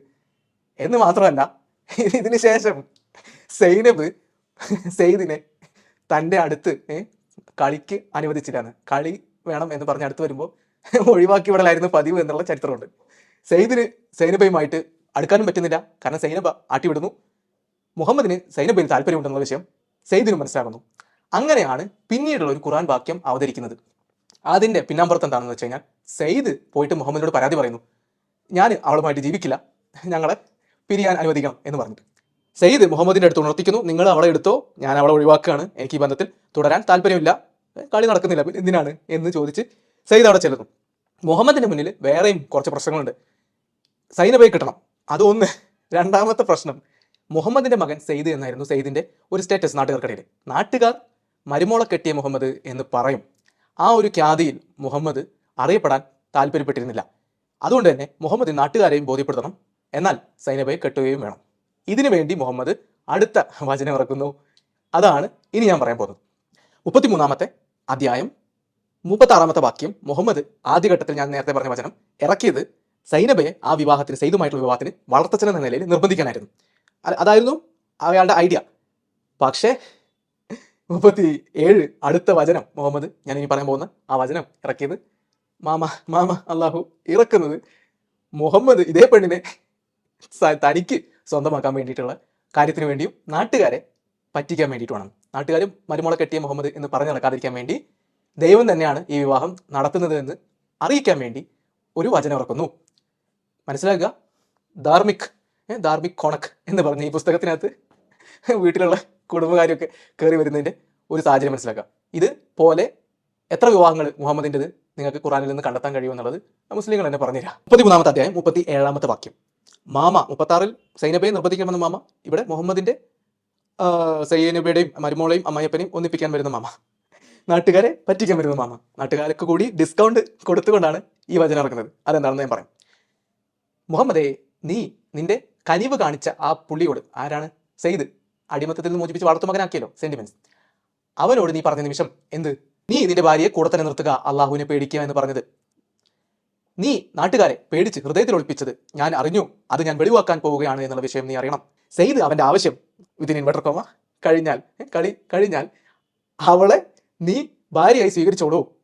എന്ന് മാത്രമല്ല ഇതിന് ശേഷം സൈനബ് സെയ്ദിനെ തന്റെ അടുത്ത് കളിക്ക് അനുവദിച്ചിട്ടാണ്. കളി വേണം എന്ന് പറഞ്ഞ് അടുത്ത് വരുമ്പോൾ ഒഴിവാക്കി വിടലായിരുന്നു പതിവ് എന്നുള്ള ചരിത്രമുണ്ട്. സെയ്ദിന് സൈനബയുമായിട്ട് അടുക്കാനും പറ്റുന്നില്ല. കാരണം സൈനബ ആട്ടിവിടുന്നു. മുഹമ്മദിന് സൈനബയിൽ താല്പര്യമുണ്ടെന്നുള്ള വിഷയം സെയ്ദിനും മനസ്സിലാകുന്നു. അങ്ങനെയാണ് പിന്നീടുള്ള ഒരു ഖുറാൻ വാക്യം അവതരിക്കുന്നത്. അതിന്റെ പിന്നാമ്പുറത്ത് എന്താണെന്ന് വെച്ച് കഴിഞ്ഞാൽ സെയ്ദ് പോയിട്ട് മുഹമ്മദിനോട് പരാതി പറയുന്നു. ഞാൻ അവളുമായിട്ട് ജീവിക്കില്ല. ഞങ്ങളെ പിരിയാൻ അനുവദിക്കണം എന്ന് പറഞ്ഞിട്ട്. സെയ്ദ് മുഹമ്മദിന്റെ അടുത്ത് ഉണർത്തിക്കുന്നു. നിങ്ങൾ അവളെ എടുത്തോ? ഞാൻ അവളെ ഒഴിവാക്കുകയാണ്. എനിക്ക് ഈ ബന്ധത്തിൽ തുടരാൻ താല്പര്യമില്ല. കളി നടക്കുന്നില്ല. പിന്നെ എന്തിനാണ് എന്ന് ചോദിച്ച് സെയ്ദ് അവിടെ ചെല്ലുന്നു. മുഹമ്മദിന്റെ മുന്നിൽ വേറെയും കുറച്ച് പ്രശ്നങ്ങളുണ്ട്. സൈനബയെ കിട്ടണം. അതൊന്ന് രണ്ടാമത്തെ പ്രശ്നം. മുഹമ്മദിന്റെ മകൻ സെയ്ദ് എന്നായിരുന്നു സെയ്ദിന്റെ ഒരു സ്റ്റേറ്റസ് നാട്ടുകാർക്കിടയിൽ നാട്ടുകാർ മരുമോളെ കെട്ടിയ മുഹമ്മദ് എന്ന് പറയും. ആ ഒരു ഖ്യാതിയിൽ മുഹമ്മദ് അറിയപ്പെടാൻ താല്പര്യപ്പെട്ടിരുന്നില്ല. അതുകൊണ്ട് തന്നെ മുഹമ്മദ് നാട്ടുകാരെയും ബോധ്യപ്പെടുത്തണം. എന്നാൽ സൈനബയെ കെട്ടുകയും വേണം. ഇതിനു വേണ്ടി മുഹമ്മദ് അടുത്ത വചനം ഇറക്കുന്നു. അതാണ് ഇനി ഞാൻ പറയാൻ പോകുന്നത്. മുപ്പത്തിമൂന്നാമത്തെ അധ്യായം മുപ്പത്താറാമത്തെ വാക്യം മുഹമ്മദ് ആദ്യഘട്ടത്തിൽ ഞാൻ നേരത്തെ പറഞ്ഞ വചനം ഇറക്കിയത് സൈനബയെ ആ വിവാഹത്തിന് സെയ്തുമായിട്ടുള്ള വിവാഹത്തിന് വളർത്തച്ഛൻ നിലയിൽ നിർബന്ധിക്കാനായിരുന്നു. അതായിരുന്നു അയാളുടെ ഐഡിയ. പക്ഷേ മുപ്പത്തി ഏഴ് അടുത്ത വചനം. മുഹമ്മദ് ഞാൻ ഇനി പറയാൻ പോകുന്ന ആ വചനം ഇറക്കിയത്. മാമ മാമ അള്ളാഹു ഇറക്കുന്നത് മുഹമ്മദ് ഇതേ പെണ്ണിനെ തനിക്ക് സ്വന്തമാക്കാൻ വേണ്ടിയിട്ടുള്ള കാര്യത്തിന് വേണ്ടിയും നാട്ടുകാരെ പറ്റിക്കാൻ വേണ്ടിയിട്ടുമാണ്. നാട്ടുകാരും മരുമോളെ കെട്ടിയ മുഹമ്മദ് എന്ന് പറഞ്ഞു നടക്കാതിരിക്കാൻ വേണ്ടി ദൈവം തന്നെയാണ് ഈ വിവാഹം നടത്തുന്നത് എന്ന് അറിയിക്കാൻ വേണ്ടി ഒരു വചനം ഇറക്കുന്നു. മനസ്സിലാക്കുക? ധാർമ്മിക് ധാർമിക് കോണക് എന്ന് പറഞ്ഞ ഈ പുസ്തകത്തിനകത്ത് വീട്ടിലുള്ള കുടുംബകാര്യമൊക്കെ കയറി വരുന്നതിന്റെ ഒരു സാഹചര്യം മനസ്സിലാക്കാം. ഇത് പോലെ എത്ര വിവാഹങ്ങൾ മുഹമ്മദിന്റെത് നിങ്ങൾക്ക് ഖുറാനിൽ നിന്ന് കണ്ടെത്താൻ കഴിയുമെന്നുള്ളത് മുസ്ലിങ്ങൾ തന്നെ പറഞ്ഞുതരാം. മുപ്പത്തി മൂന്നാമത്തെ അധ്യായം മുപ്പത്തി ഏഴാമത്തെ വാക്യം. മാമ മുപ്പത്താറിൽ സൈനബയെ നിർബന്ധിക്കണമെന്ന മാമ ഇവിടെ മുഹമ്മദിന്റെ സൈനബയുടെയും മരുമോളെയും അമ്മായപ്പനെയും ഒന്നിപ്പിക്കാൻ വരുന്ന മാമ. നാട്ടുകാരെ പറ്റിക്കാൻ വരുന്ന മാമ. നാട്ടുകാർക്ക് കൂടി ഡിസ്കൗണ്ട് കൊടുത്തുകൊണ്ടാണ് ഈ വചനം ഇറക്കുന്നത്. അതെന്താണെന്ന് ഞാൻ പറയും. മുഹമ്മദേ നീ നിന്റെ കനിവ് കാണിച്ച ആ പുള്ളിയോട് ആരാണ്? സെയ്ദ്. അടിമത്തത്തിൽ നിന്ന് മോചിപ്പിച്ച് വളർത്തുമകനാക്കിയല്ലോ സെന്റിമെന്റ്സ് അവനോട് നീ പറഞ്ഞ നിമിഷം എന്ത്? നീ നിന്റെ ഭാര്യയെ കൂടെ തന്നെ നിർത്തുക അള്ളാഹുവിനെ പേടിക്കുക എന്ന് പറഞ്ഞത്. നീ നാട്ടുകാരെ പേടിച്ച് ഹൃദയത്തിൽ ഒളിപ്പിച്ചത് ഞാൻ അറിഞ്ഞു അത് ഞാൻ വെളിവാക്കാൻ പോവുകയാണ് എന്നുള്ള വിഷയം നീ അറിയണം. സെയ്ദ് അവന്റെ ആവശ്യം ഇതിന് ഇൻവെർട്ടർ കഴിഞ്ഞാൽ കളി കഴിഞ്ഞാൽ അവളെ നീ ഭാര്യയായി സ്വീകരിച്ചോളൂ.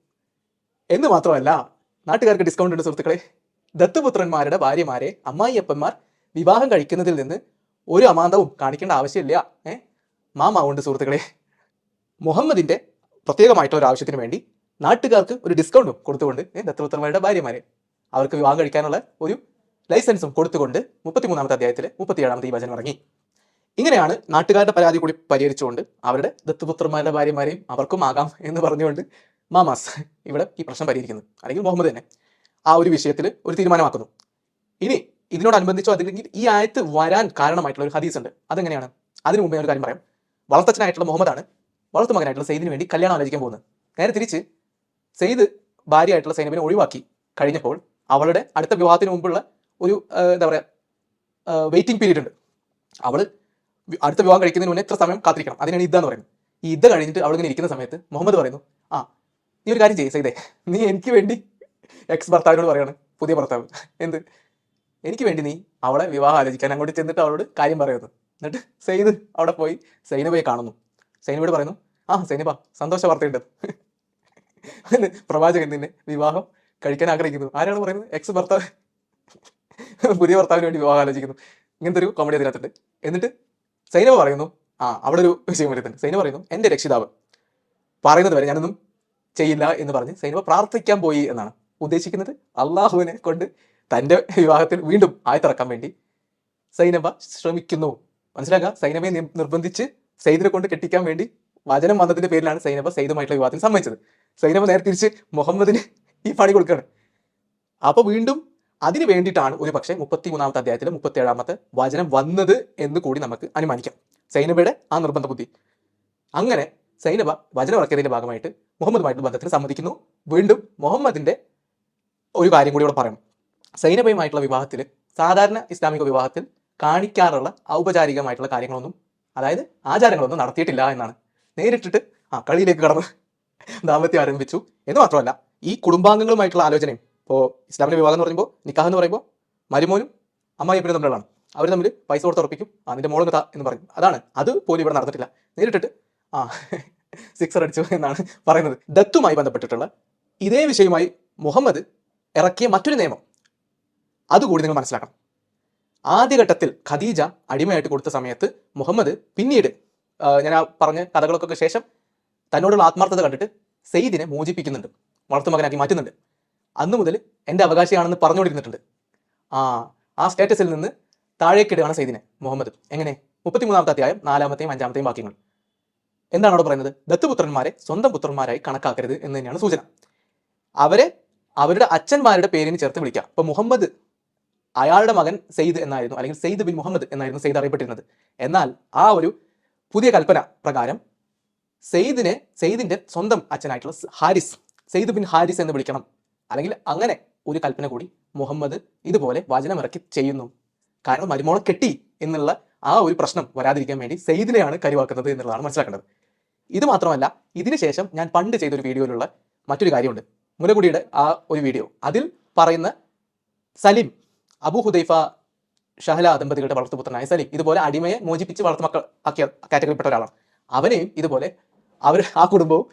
എന്ന് മാത്രമല്ല നാട്ടുകാർക്ക് ഡിസ്കൗണ്ട് ഉണ്ട് സുഹൃത്തുക്കളെ. ദത്തുപുത്രന്മാരുടെ ഭാര്യമാരെ അമ്മായിയപ്പന്മാർ വിവാഹം കഴിക്കുന്നതിൽ നിന്ന് ഒരു അമാന്തവും കാണിക്കേണ്ട ആവശ്യമില്ല. ഏ? മാമാവുണ്ട് സുഹൃത്തുക്കളെ. മുഹമ്മദിന്റെ പ്രത്യേകമായിട്ടുള്ള ഒരു ആവശ്യത്തിന് വേണ്ടി നാട്ടുകാർക്ക് ഒരു ഡിസ്കൗണ്ടും കൊടുത്തുകൊണ്ട് ദത്തപുത്രന്മാരുടെ ഭാര്യമാരെ അവർക്ക് വിവാഹം കഴിക്കാനുള്ള ഒരു ലൈസൻസും കൊടുത്തുകൊണ്ട് മുപ്പത്തിമൂന്നാമത്തെ അധ്യായത്തിൽ മുപ്പത്തിയേഴാമത്തെ ഈ വചനം ഇറങ്ങി. ഇങ്ങനെയാണ് നാട്ടുകാരുടെ പരാതി കൂടി പരിഹരിച്ചുകൊണ്ട് അവരുടെ ദത്തുപുത്രന്മാരുടെ ഭാര്യമാരെയും അവർക്കും ആകാം എന്ന് പറഞ്ഞുകൊണ്ട് മാമാസ് ഇവിടെ ഈ പ്രശ്നം പരിഹരിക്കുന്നത് അല്ലെങ്കിൽ മുഹമ്മദ് തന്നെ ആ ഒരു വിഷയത്തിൽ ഒരു തീരുമാനമാക്കുന്നു. ഇനി ഇതിനോടനുബന്ധിച്ചോ അതില്ലെങ്കിൽ ഈ ആയത്ത് വരാൻ കാരണമായിട്ടുള്ള ഒരു ഹദീസ് ഉണ്ട് അതെങ്ങനെയാണ്? അതിനു മുമ്പേ ഞാൻ ഒരു കാര്യം പറയാം. വളർത്തച്ഛനായിട്ടുള്ള മുഹമ്മദാണ്. വളർത്തു മകനായിട്ടുള്ള സെയ്ദിന് വേണ്ടി കല്യാണം ആലോചിക്കാൻ പോകുന്നത്. നേരെ തിരിച്ച് സെയ്ദ് ഭാര്യയായിട്ടുള്ള സൈനബിനെ ഒഴിവാക്കി കഴിഞ്ഞപ്പോൾ അവളുടെ അടുത്ത വിവാഹത്തിന് മുമ്പുള്ള ഒരു എന്താ പറയുക വെയിറ്റിംഗ് പീരീഡ് ഉണ്ട്. അവൾ അടുത്ത വിവാഹം കഴിക്കുന്നതിന് മുന്നേ എത്ര സമയം കാത്തിരിക്കണം. അതിനാണ് ഇദ്ദ എന്ന് പറയുന്നത്. ഈ ഇദ്ദ കഴിഞ്ഞിട്ട് അവളിങ്ങനെ ഇരിക്കുന്ന സമയത്ത് മുഹമ്മദ് പറയുന്നു ആ നീ ഒരു കാര്യം ചെയ്യ് സൈദേ നീ എനിക്ക് വേണ്ടി എക്സ് ഭർത്താവിനോട് പറയാണ് പുതിയ ഭർത്താവ്. എന്ത്? എനിക്ക് വേണ്ടി നീ അവളെ വിവാഹം ആലോചിക്കാൻ അങ്ങോട്ട് ചെന്നിട്ട് അവളോട് കാര്യം പറയുന്നു എന്നിട്ട് സെയ്ദ് അവിടെ പോയി സൈനബയെ കാണുന്നു. സൈനയോട് പറയുന്നു ആ സൈനബ സന്തോഷ വാർത്തയുണ്ട്. പ്രവാചകൻ നിന്നെ വിവാഹം കഴിക്കാൻ ആഗ്രഹിക്കുന്നു. ആരാണ് പറയുന്നത്? എക്സ് ഭർത്താവ്. പുതിയ ഭർത്താവിന് വേണ്ടി വിവാഹം ആലോചിക്കുന്നു. ഇങ്ങനത്തെ ഒരു കോമഡി അതിനകത്തുണ്ട്. എന്നിട്ട് സൈനബ പറയുന്നു ആ അവിടെ ഒരു വിഷയം വരുന്നുണ്ട്. സൈനബ പറയുന്നു എന്റെ രക്ഷിതാവ് പറയുന്നത് വരെ ഞാനൊന്നും ചെയ്യില്ല എന്ന് പറഞ്ഞ് സൈനബ പ്രാർത്ഥിക്കാൻ പോയി എന്നാണ് ഉദ്ദേശിക്കുന്നത്. അള്ളാഹുവിനെ കൊണ്ട് തന്റെ വിവാഹത്തിൽ വീണ്ടും ആയത്തിറക്കാൻ വേണ്ടി സൈനബ ശ്രമിക്കുന്നു. മനസ്സിലാക്കുക സൈനബയെ നിർബന്ധിച്ച് സൈദിനെ കൊണ്ട് കെട്ടിക്കാൻ വേണ്ടി വചനം വന്നതിന്റെ പേരിലാണ് സൈനബ സൈദുമായിട്ടുള്ള വിവാഹത്തിന് സമ്മതിച്ചത്. സൈനബ നേരെ തിരിച്ച് മുഹമ്മദിന് ഈ പണി കൊടുക്കുകയാണ്. അപ്പൊ വീണ്ടും അതിന് വേണ്ടിയിട്ടാണ് ഒരു പക്ഷേ മുപ്പത്തി മൂന്നാമത്തെ അധ്യായത്തിൽ മുപ്പത്തി ഏഴാമത്തെ വചനം വന്നത് എന്ന് കൂടി നമുക്ക് അനുമാനിക്കാം. സൈനബയുടെ ആ നിർബന്ധ ബുദ്ധി. അങ്ങനെ സൈനബ വചനം ഇറക്കിയതിന്റെ ഭാഗമായിട്ട് മുഹമ്മദുമായിട്ടുള്ള ബന്ധത്തിന് സമ്മതിക്കുന്നു. വീണ്ടും മുഹമ്മദിന്റെ ഒരു കാര്യം കൂടി ഇവിടെ പറയണം സൈനബയുമായിട്ടുള്ള വിവാഹത്തിൽ സാധാരണ ഇസ്ലാമിക വിവാഹത്തിൽ കാണിക്കാറുള്ള ഔപചാരികമായിട്ടുള്ള കാര്യങ്ങളൊന്നും അതായത് ആചാരങ്ങളൊന്നും നടത്തിയിട്ടില്ല എന്നാണ്. നേരിട്ടിട്ട് ആ കളിയിലേക്ക് കടന്ന് ദാമ്പത്യം ആരംഭിച്ചു. എന്ന് മാത്രമല്ല ഈ കുടുംബാംഗങ്ങളുമായിട്ടുള്ള ആലോചനയും ഇപ്പോൾ ഇസ്ലാമിക വിവാഹം എന്ന് പറയുമ്പോൾ നിക്കാഹ് എന്ന് പറയുമ്പോൾ മരുമോനും അമ്മായിയപ്പനും തമ്മിലുള്ളതാണ്. അവർ തമ്മിൽ പൈസ കൊടുത്ത് ഉറപ്പിക്കും നിന്റെ മോളും താ എന്ന് പറയും. അതാണ് അത് പോലും ഇവിടെ നടന്നിട്ടില്ല. നേരിട്ടിട്ട് ആ സിക്സർ അടിച്ചു എന്നാണ് പറയുന്നത്. ദത്തുമായി ബന്ധപ്പെട്ടിട്ടുള്ള ഇതേ വിഷയമായി മുഹമ്മദ് ഇറക്കിയ മറ്റൊരു നിയമം. അതുകൂടി നിങ്ങൾ മനസ്സിലാക്കണം. ആദ്യഘട്ടത്തിൽ ഖദീജ അടിമയായിട്ട് കൊടുത്ത സമയത്ത് മുഹമ്മദ് പിന്നീട് ഞാൻ ആ പറഞ്ഞ കഥകൾക്കൊക്കെ ശേഷം തന്നോടുള്ള ആത്മാർത്ഥത കണ്ടിട്ട് സെയ്ദിനെ മോചിപ്പിക്കുന്നുണ്ട് വളർത്തുമകനാക്കി മാറ്റുന്നുണ്ട്. അന്നു മുതൽ എന്റെ അവകാശിയാണെന്ന് പറഞ്ഞുകൊണ്ടിരുന്നിട്ടുണ്ട്. ആ ആ സ്റ്റേറ്റസിൽ നിന്ന് താഴേക്കിടുകയാണ് സെയ്ദിനെ മുഹമ്മദ്. എങ്ങനെ? മുപ്പത്തിമൂന്നാമത്തെ അധ്യായം നാലാമത്തെയും അഞ്ചാമത്തെയും വാക്യങ്ങൾ. എന്താണ് അവിടെ പറയുന്നത്? ദത്തുപുത്രന്മാരെ സ്വന്തം പുത്രന്മാരായി കണക്കാക്കരുത് എന്ന് തന്നെയാണ് സൂചന. അവരെ അവരുടെ അച്ഛന്മാരുടെ പേരിന് ചേർത്ത് വിളിക്കുക അപ്പോൾ മുഹമ്മദ് അയാളുടെ മകൻ സെയ്ദ് എന്നായിരുന്നു അല്ലെങ്കിൽ സെയ്ദ് ബിൻ മുഹമ്മദ് എന്നായിരുന്നു സെയ്ദ് അറിയപ്പെട്ടിരുന്നത്. എന്നാൽ ആ ഒരു പുതിയ കൽപ്പന പ്രകാരം സെയ്ദിനെ സെയ്ദിന്റെ സ്വന്തം അച്ഛനായിട്ടുള്ള ഹാരിസ് സെയ്ദ് ബിൻ ഹാരിസ് എന്ന് വിളിക്കണം. അല്ലെങ്കിൽ അങ്ങനെ ഒരു കൽപ്പന കൂടി മുഹമ്മദ് ഇതുപോലെ വചനമിറക്കി ചെയ്യുന്നു. കാരണം മരുമോളെ കെട്ടി എന്നുള്ള ആ ഒരു പ്രശ്നം വരാതിരിക്കാൻ വേണ്ടി സെയ്ദിനെയാണ് കരിവാക്കുന്നത് എന്നുള്ളതാണ് മനസ്സിലാക്കേണ്ടത്. ഇത് മാത്രമല്ല ഇതിനുശേഷം ഞാൻ പണ്ട് ചെയ്തൊരു വീഡിയോയിലുള്ള മറ്റൊരു കാര്യമുണ്ട്. മുലകുടിയുടെ ആ ഒരു വീഡിയോ. അതിൽ പറയുന്ന സലിം അബു ഹുദൈഫ ഷഹല ദമ്പതികളുടെ വളർത്തുപുത്രനായ സലീം ഇതുപോലെ അടിമയെ മോചിപ്പിച്ച് വളർത്തുമക്കൾ ആക്കിയ കാറ്റഗറിപ്പെട്ട ഒരാളാണ്. അവനെയും ഇതുപോലെ അവർ ആ കുടുംബവും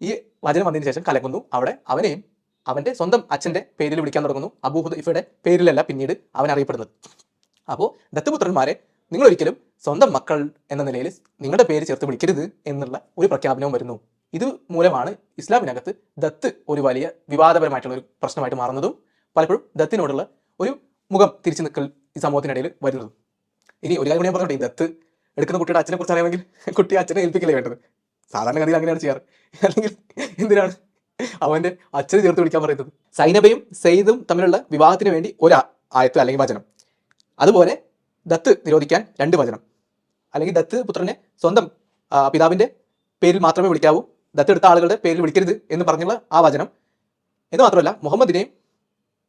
ഈ വചനം വന്നതിന് ശേഷം കലങ്ങുന്നു. അവിടെ അവനെയും അവന്റെ സ്വന്തം അച്ഛന്റെ പേരിൽ വിളിക്കാൻ തുടങ്ങുന്നു. അബൂ ഹുദൈഫയുടെ പേരിലല്ല പിന്നീട് അവൻ അറിയപ്പെടുന്നത്. അപ്പോൾ ദത്തുപുത്രന്മാരെ നിങ്ങൾ ഒരിക്കലും സ്വന്തം മക്കൾ എന്ന നിലയിൽ നിങ്ങളുടെ പേര് ചേർത്ത് വിളിക്കരുത് എന്നുള്ള ഒരു പ്രഖ്യാപനവും വരുന്നു. ഇത് മൂലമാണ് ഇസ്ലാമിനകത്ത് ദത്ത് ഒരു വലിയ വിവാദപരമായിട്ടുള്ള ഒരു പ്രശ്നമായിട്ട് മാറുന്നതും പലപ്പോഴും ദത്തിനോടുള്ള ഒരു മുഖം തിരിച്ചു നിൽക്കൽ ഈ സമൂഹത്തിനിടയിൽ വരുന്നത്. ഇനി ഒരു കാര്യം ഞാൻ പറഞ്ഞോട്ടെ ഈ ദത്ത് എടുക്കുന്ന കുട്ടിയുടെ അച്ഛനെ കുറിച്ച് അറിയാമെങ്കിൽ കുട്ടി അച്ഛനെ ഏൽപ്പിക്കലേ വേണ്ടത്. സാധാരണ ഗതിയിൽ അങ്ങനെയാണ് ചെയ്യാറ്. അല്ലെങ്കിൽ എന്തിനാണ് അവന്റെ അച്ഛനെ ചേർത്ത് വിളിക്കാൻ പറയുന്നത്? സൈനബയും സെയ്ദും തമ്മിലുള്ള വിവാഹത്തിന് വേണ്ടി ഒരു ആയത്ത് അല്ലെങ്കിൽ വചനം. അതുപോലെ ദത്ത് നിരോധിക്കാൻ രണ്ട് വചനം. അല്ലെങ്കിൽ ദത്ത് പുത്രനെ സ്വന്തം പിതാവിന്റെ പേരിൽ മാത്രമേ വിളിക്കാവൂ. ദത്തെടുത്ത ആളുകളുടെ പേരിൽ വിളിക്കരുത് എന്ന് പറഞ്ഞുള്ള ആ വചനം. എന്ന് മാത്രമല്ല മുഹമ്മദിനെയും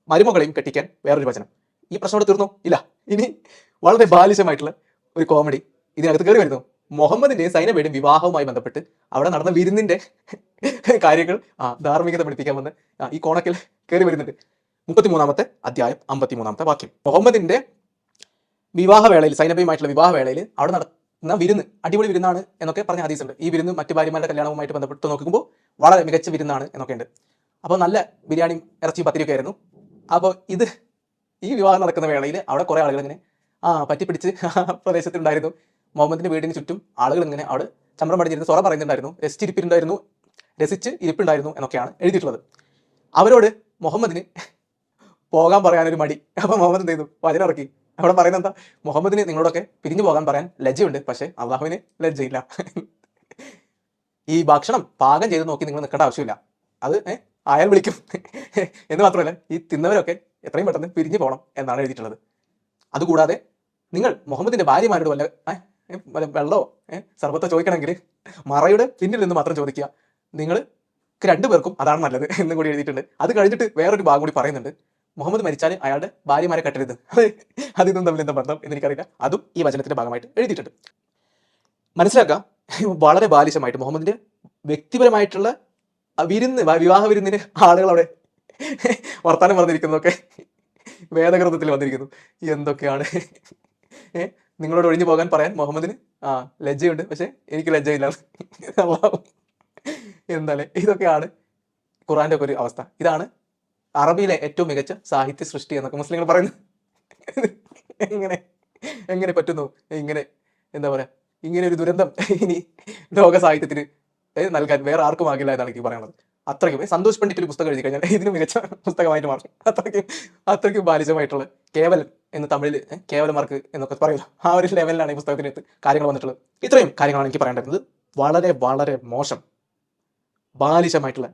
മരുമകളെയും കെട്ടിക്കാൻ വേറൊരു വചനം. ഈ പ്രശ്നം അവിടെ തീർന്നു? ഇല്ല. ഇനി വളരെ ബാലിശമായിട്ടുള്ള ഒരു കോമഡി ഇതിനകത്ത് കയറി വരുന്നു. മുഹമ്മദിന്റെയും സൈനബയുടെയും വിവാഹവുമായി ബന്ധപ്പെട്ട് അവിടെ നടന്ന വിരുന്നിന്റെ കാര്യങ്ങൾ ആ ധാർമ്മികത പഠിപ്പിക്കാൻ വന്ന് ഈ കോണക്കിൽ കയറി വരുന്നുണ്ട്. മുപ്പത്തിമൂന്നാമത്തെ അധ്യായം അമ്പത്തിമൂന്നാമത്തെ വാക്യം. മുഹമ്മദിന്റെ വിവാഹവേളയിൽ സൈനബയുമായിട്ടുള്ള വിവാഹവേളയിൽ അവിടെ നടന്ന വിരുന്ന് അടിപൊളി വിരുന്നാണ് എന്നൊക്കെ പറഞ്ഞ ഹദീസുണ്ട്. ഈ വിരുന്ന് മറ്റു ഭാര്യമാരുടെ കല്യാണവുമായിട്ട് ബന്ധപ്പെട്ട് നോക്കുമ്പോൾ വളരെ മികച്ച വിരുന്നാണ് എന്നൊക്കെ ഉണ്ട് അപ്പോൾ നല്ല ബിരിയാണിയും ഇറച്ചി പത്തിരിയൊക്കെ ആയിരുന്നു. അപ്പോൾ ഇത് ഈ വിവാഹം നടക്കുന്ന വേളയിൽ അവിടെ കുറേ ആളുകൾ ഇങ്ങനെ ആ പറ്റിപ്പിടിച്ച് പ്രദേശത്തുണ്ടായിരുന്നു. മുഹമ്മദിന്റെ വീടിന് ചുറ്റും ആളുകൾ ഇങ്ങനെ അവിടെ ചമ്രം പടിഞ്ഞിരുന്ന് സ്വറ പറയുന്നുണ്ടായിരുന്നു രസിച്ചിരിപ്പിലുണ്ടായിരുന്നു രസിച്ച് ഇരിപ്പുണ്ടായിരുന്നു എന്നൊക്കെയാണ് എഴുതിയിട്ടുള്ളത്. അവരോട് മുഹമ്മദിന് പോകാൻ പറയാനൊരു മടി. അപ്പോൾ മുഹമ്മദ് എന്ത് ചെയ്തു? വചന ഇറക്കി അവിടെ പറയുന്നത് എന്താ? മുഹമ്മദിന് നിങ്ങളോടൊക്കെ പിരിഞ്ഞു പോകാൻ പറയാൻ ലജ്ജയുണ്ട് പക്ഷേ അള്ളാഹുവിന് ലജ്ജയില്ല. ഈ ഭക്ഷണം പാകം ചെയ്ത് നോക്കി നിങ്ങൾ നിൽക്കേണ്ട ആവശ്യമില്ല. അത് അയാൾ വിളിക്കും. എന്ന് മാത്രമല്ല ഈ തിന്നവരൊക്കെ എത്രയും പെട്ടെന്ന് പിരിഞ്ഞു പോകണം എന്നാണ് എഴുതിയിട്ടുള്ളത്. അതുകൂടാതെ നിങ്ങൾ മുഹമ്മദിന്റെ ഭാര്യമാരോട് വല്ല വല്ല വെള്ളമോ ഏ, സർബത്തോ ചോദിക്കണമെങ്കിൽ മറയുടെ പിന്നിൽ നിന്ന് മാത്രം ചോദിക്കുക. നിങ്ങൾ രണ്ടുപേർക്കും അതാണ് നല്ലത് എന്നും കൂടി എഴുതിയിട്ടുണ്ട്. അത് കഴിഞ്ഞിട്ട് വേറൊരു ഭാഗം കൂടി പറയുന്നുണ്ട്. മുഹമ്മദ് മരിച്ചാൽ അയാളുടെ ഭാര്യമാരെ കെട്ടരുത്. അത് അത് ഇതും തമ്മിൽ എന്താ ബന്ധം എന്നെനിക്കറിയില്ല അതും ഈ വചനത്തിന്റെ ഭാഗമായിട്ട് എഴുതിയിട്ടുണ്ട്. മനസ്സിലാക്കുക വളരെ ബാലിശമായിട്ട് മുഹമ്മദിന്റെ വ്യക്തിപരമായിട്ടുള്ള വിരുന്ന് വിവാഹ വിരുന്നിന് ആളുകൾ അവിടെ വർത്താനം പറഞ്ഞിരിക്കുന്നതൊക്കെ വേദഗ്രന്ഥത്തിൽ വന്നിരിക്കുന്നു. എന്തൊക്കെയാണ്? ഏ നിങ്ങളോട് ഒഴിഞ്ഞു പോകാൻ പറയാൻ മുഹമ്മദിന്? ആ ലജ്ജയുണ്ട്. പക്ഷെ എനിക്ക് ലജ്ജയില്ല. എന്താല്ലേ? ഇതൊക്കെയാണ് ഖുറാന്റെ ഒക്കെ ഒരു അവസ്ഥ. ഇതാണ് അറബിയിലെ ഏറ്റവും മികച്ച സാഹിത്യ സൃഷ്ടി എന്നൊക്കെ മുസ്ലിങ്ങൾ പറയുന്നു എങ്ങനെ? എങ്ങനെ പറ്റുന്നു? ഇങ്ങനെ എന്താ പറയാ? ഇങ്ങനെ ഒരു ദുരന്തം ഇനി ലോക സാഹിത്യത്തിന് നൽകാൻ വേറെ ആർക്കും ആകില്ല എന്നാണ് എനിക്ക് പറയുന്നത് അത്രയ്ക്കും. സന്തോഷ് പണ്ഡിറ്റ് ഒരു പുസ്തകം എഴുതി കഴിഞ്ഞാൽ ഇതിന് മികച്ച പുസ്തകമായിട്ട് മാറും. അത്രയ്ക്കും അത്രയ്ക്കും ബാലിജമായിട്ടുള്ള കേവലം എന്ന് തമിഴിൽ കേവലമാർക്ക് എന്നൊക്കെ പറയുമല്ലോ ആ ഒരു ലെവലിലാണ് ഈ പുസ്തകത്തിനകത്ത് കാര്യങ്ങൾ വന്നിട്ടുള്ളത്. ഇത്രയും കാര്യങ്ങളാണ് എനിക്ക് പറയേണ്ടത് വളരെ വളരെ മോശം. ബാലിശമായിട്ടുള്ള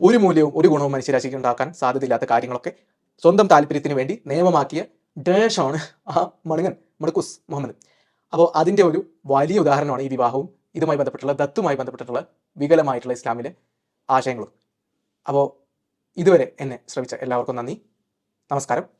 ഒരു മൂല്യവും ഒരു ഗുണവും മനുഷ്യരാശിക്ക് ഉണ്ടാക്കാൻ സാധ്യതയില്ലാത്ത കാര്യങ്ങളൊക്കെ സ്വന്തം താല്പര്യത്തിന് വേണ്ടി നിയമമാക്കിയ ഡേഷാണ് ആ മണുങ്ങൻ മണക്കുസ് മുഹമ്മദ്. അപ്പോൾ അതിന്റെ ഒരു വലിയ ഉദാഹരണമാണ് ഈ വിവാഹവും ഇതുമായി ബന്ധപ്പെട്ടുള്ള ദത്തുമായി ബന്ധപ്പെട്ടിട്ടുള്ള വികലമായിട്ടുള്ള ഇസ്ലാമിലെ ആശയങ്ങളും. അപ്പോൾ ഇതുവരെ എന്നെ ശ്രമിച്ച എല്ലാവർക്കും നന്ദി. നമസ്കാരം.